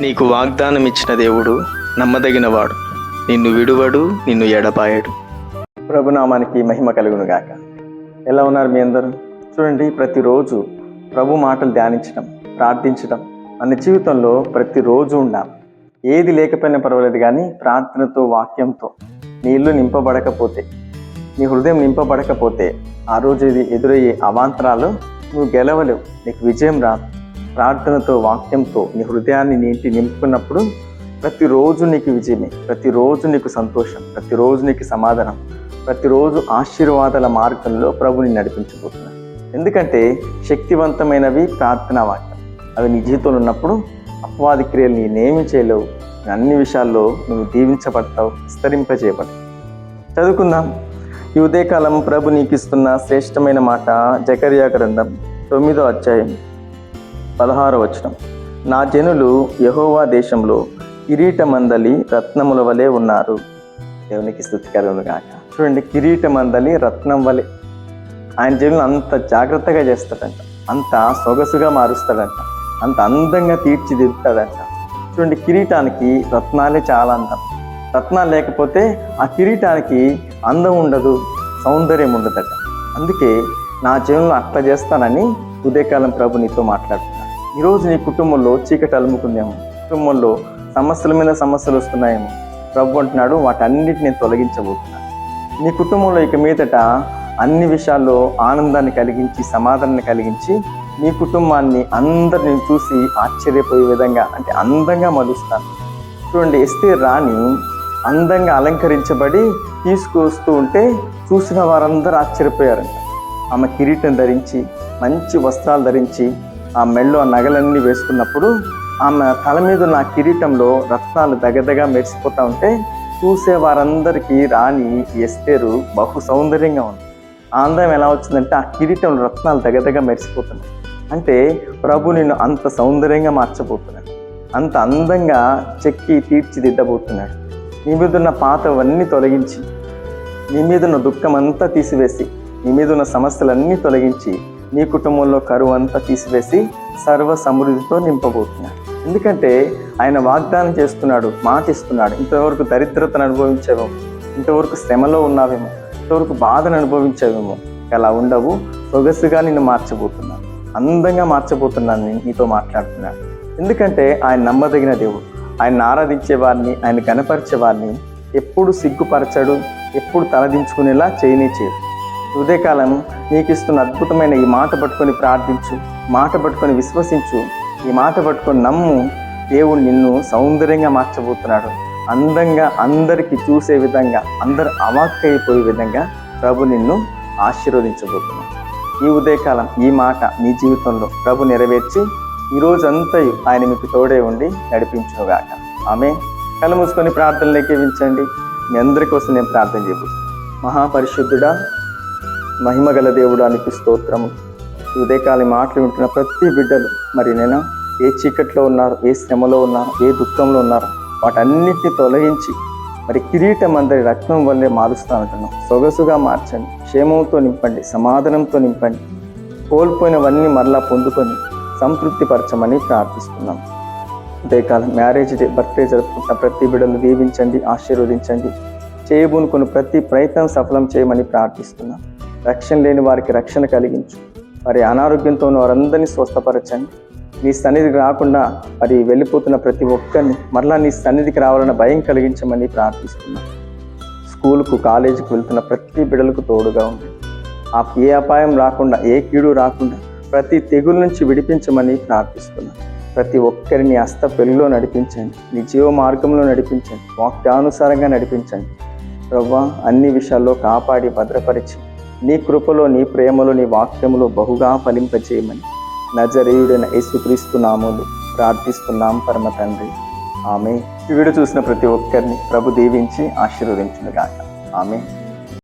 నీకు వాగ్దానం ఇచ్చిన దేవుడు నమ్మదగినవాడు. నిన్ను విడువడు నిన్ను ఎడపాయడు ప్రభునామానికి మహిమ కలుగును గాక. ఎలా ఉన్నారు మీ అందరూ? చూడండి ప్రతిరోజు ప్రభు మాటలు ధ్యానించడం ప్రార్థించడం మన జీవితంలో ప్రతిరోజు ఉండాలి. ఏది లేకపోయినా పర్వాలేదు కానీ ప్రార్థనతో వాక్యంతో నీ ఇల్లు నింపబడకపోతే నీ హృదయం నింపబడకపోతే ఆ రోజు ఇది ఎదురయ్యే అవాంతరాలు నువ్వు గెలవలేవు. నీకు విజయం రాదు. ప్రార్థనతో వాక్యంతో నీ హృదయాన్ని నీటి నింపుకున్నప్పుడు ప్రతిరోజు నీకు విజయమే. ప్రతిరోజు నీకు సంతోషం. ప్రతిరోజు నీకు సమాధానం. ప్రతిరోజు ఆశీర్వాదాల మార్గంలో ప్రభుని నడిపించబోతున్నాను ఎందుకంటే శక్తివంతమైనవి ప్రార్థనా వాక్యం. అవి నీ జీవితంలో ఉన్నప్పుడు అపవాది క్రియలు నేనేమి చేయలేవు. అన్ని విషయాల్లో నువ్వు దీవించబడతావు విస్తరింపజేయబడతావు. చదువుకుందాం. ఈ ఉదయకాలం ప్రభు నీకు ఇస్తున్న శ్రేష్టమైన మాట జకర్యా గ్రంథం తొమ్మిదో అధ్యాయం. పదహారు వచనం. నా జనులు యహోవా దేశంలో కిరీట మందలి రత్నముల వలె ఉన్నారు. దేవునికి స్థుతికరములు కాక చూడండి కిరీట మందలి రత్నం వలె. ఆయన జనులు అంత జాగ్రత్తగా చేస్తాడంట. అంత సొగసుగా మారుస్తాడంట. అంత అందంగా తీర్చిదిద్దుతాడంట. చూడండి కిరీటానికి రత్నాలే చాలా అందం. రత్నాలు లేకపోతే ఆ కిరీటానికి అందం ఉండదు సౌందర్యం ఉండదట. అందుకే నా జీవనంలో అట్లా చేస్తానని ఉదయకాలం ప్రభు నీతో మాట్లాడు ఈరోజు నీ కుటుంబంలో చీకటి అలుముకుందేమో. కుటుంబంలో సమస్యల మీద సమస్యలు వస్తున్నాయేమో. ప్రభు అంటున్నాడు వాటన్నిటిని నేను తొలగించబోతున్నాను. నీ కుటుంబంలో ఇక మీదట అన్ని విషయాల్లో ఆనందాన్ని కలిగించి సమాధానాన్ని కలిగించి నీ కుటుంబాన్ని అందరిని చూసి ఆశ్చర్యపోయే విధంగా అంటే అందంగా మలుస్తాను. చూడండి ఎస్తే రాణి అందంగా అలంకరించబడి తీసుకొస్తూ ఉంటే చూసిన వారందరూ ఆశ్చర్యపోయారంట. ఆమె కిరీటం ధరించి మంచి వస్త్రాలు ధరించి ఆ మెళ్ళో ఆ నగలన్నీ వేసుకున్నప్పుడు ఆమె తల మీద ఉన్న కిరీటంలో రత్నాలు దగదగా మెరిసిపోతా ఉంటే చూసే వారందరికీ రాణి ఎస్తేరు బహు సౌందర్యంగా ఉంది. ఆ ఎలా వచ్చిందంటే ఆ కిరీటంలో రత్నాలు దగదగా మెరిసిపోతున్నాయి. అంటే ప్రభు నిన్ను అంత సౌందర్యంగా మార్చబోతున్నాడు. అంత అందంగా చెక్కి తీర్చిదిద్దబోతున్నాడు. నీ మీద ఉన్న పాతవన్నీ తొలగించి నీ మీద ఉన్న దుఃఖం అంతా తీసివేసి నీ మీద ఉన్న సమస్యలన్నీ తొలగించి నీ కుటుంబంలో కరువు అంతా తీసివేసి సర్వ సమృద్ధితో నింపబోతున్నాడు. ఎందుకంటే ఆయన వాగ్దానం చేస్తున్నాడు మాట ఇస్తున్నాడు. ఇంతవరకు దరిద్రతను అనుభవించావేమో ఇంతవరకు శ్రమలో ఉన్నావేమో ఇంతవరకు బాధను అనుభవించావేమో అలా ఉండవు. సొగసుగా నిన్ను మార్చబోతున్నాను అందంగా మార్చబోతున్నాను నేను నీతో మాట్లాడుతున్నాను ఎందుకంటే ఆయన నమ్మదగిన దేవుడు. ఆయన ఆరాధించే వారిని ఆయన కనపరిచే వారిని ఎప్పుడు సిగ్గుపరచడు ఎప్పుడు తలదించుకునేలా చేయనే చేయడు. ఉదయకాలం నీకు ఇస్తున్న అద్భుతమైన ఈ మాట పట్టుకొని ప్రార్థించు మాట పట్టుకొని విశ్వసించు ఈ మాట పట్టుకొని నమ్ము దేవుడు నిన్ను సౌందర్యంగా మార్చబోతున్నాడు. అందంగా అందరికీ చూసే విధంగా అందరు అవాక్కైపోయే విధంగా ప్రభు నిన్ను ఆశీర్వదించబోతున్నాడు. ఈ ఉదయకాలం ఈ మాట నీ జీవితంలో ప్రభు నెరవేర్చి ఈ రోజంతా ఆయన మీకు తోడే ఉండి నడిపించుగాక ఆమె కళ్ళు మూసుకొని ప్రార్థనలు ఎక్కించండి మీ అందరి కోసం నేను ప్రార్థన చేయబోతున్నాను మహాపరిశుద్ధుడా మహిమగల దేవుడానికి స్తోత్రము. ఈ ఉదయకాలం మాటలు వింటున్న ప్రతి బిడ్డలు మరి నేను ఏ చీకట్లో ఉన్నారు ఏ శ్రమలో ఉన్నారు ఏ దుఃఖంలో ఉన్నారు వాటన్నిటిని తొలగించి మరి కిరీటం అందరి రత్నం వల్లే మారుస్తానంటున్నాం సొగసుగా మార్చండి క్షేమంతో నింపండి సమాధానంతో నింపండి కోల్పోయినవన్నీ మరలా పొందుకొని సంతృప్తిపరచమని ప్రార్థిస్తున్నాం. ఉదయకాలం మ్యారేజ్ డే బర్త్డే జరుపుకుంటున్న ప్రతి బిడ్డలు దీవించండి ఆశీర్వదించండి చేయబూనుకుని ప్రతి ప్రయత్నం సఫలం చేయమని ప్రార్థిస్తున్నాం. రక్షణ లేని వారికి రక్షణ కలిగించు. మరి అనారోగ్యంతో ఉన్న వారందరినీ స్వస్థపరచండి. నీ సన్నిధికి రాకుండా మరి వెళ్ళిపోతున్న ప్రతి ఒక్కరిని మరలా నీ సన్నిధికి రావాలన్న భయం కలిగించమని ప్రార్థిస్తున్నాం. స్కూల్కు కాలేజీకి వెళ్తున్న ప్రతి బిడలకు తోడుగా ఉంది ఆ ఏ అపాయం రాకుండా ఏ కీడు రాకుండా ప్రతి తెగుల నుంచి విడిపించమని ప్రార్థిస్తున్నాం. ప్రతి ఒక్కరిని అస్త పెళ్ళిలో నడిపించండి. నీ జీవ మార్గంలో నడిపించండి. వాక్యానుసారంగా నడిపించండి. ప్రవ్వా అన్ని విషయాల్లో కాపాడి భద్రపరిచి నీ కృపలో నీ ప్రేమలో నీ వాక్యములో బహుగా ఫలింపచేయమని నజరేయుడైన యేసుక్రీస్తు నామములు ప్రార్థిస్తున్నాం పరమ తండ్రి. ఆమె వీడు వీడియో చూసిన ప్రతి ఒక్కరిని ప్రభు దీవించి ఆశీర్వదించునుగాక. ఆమె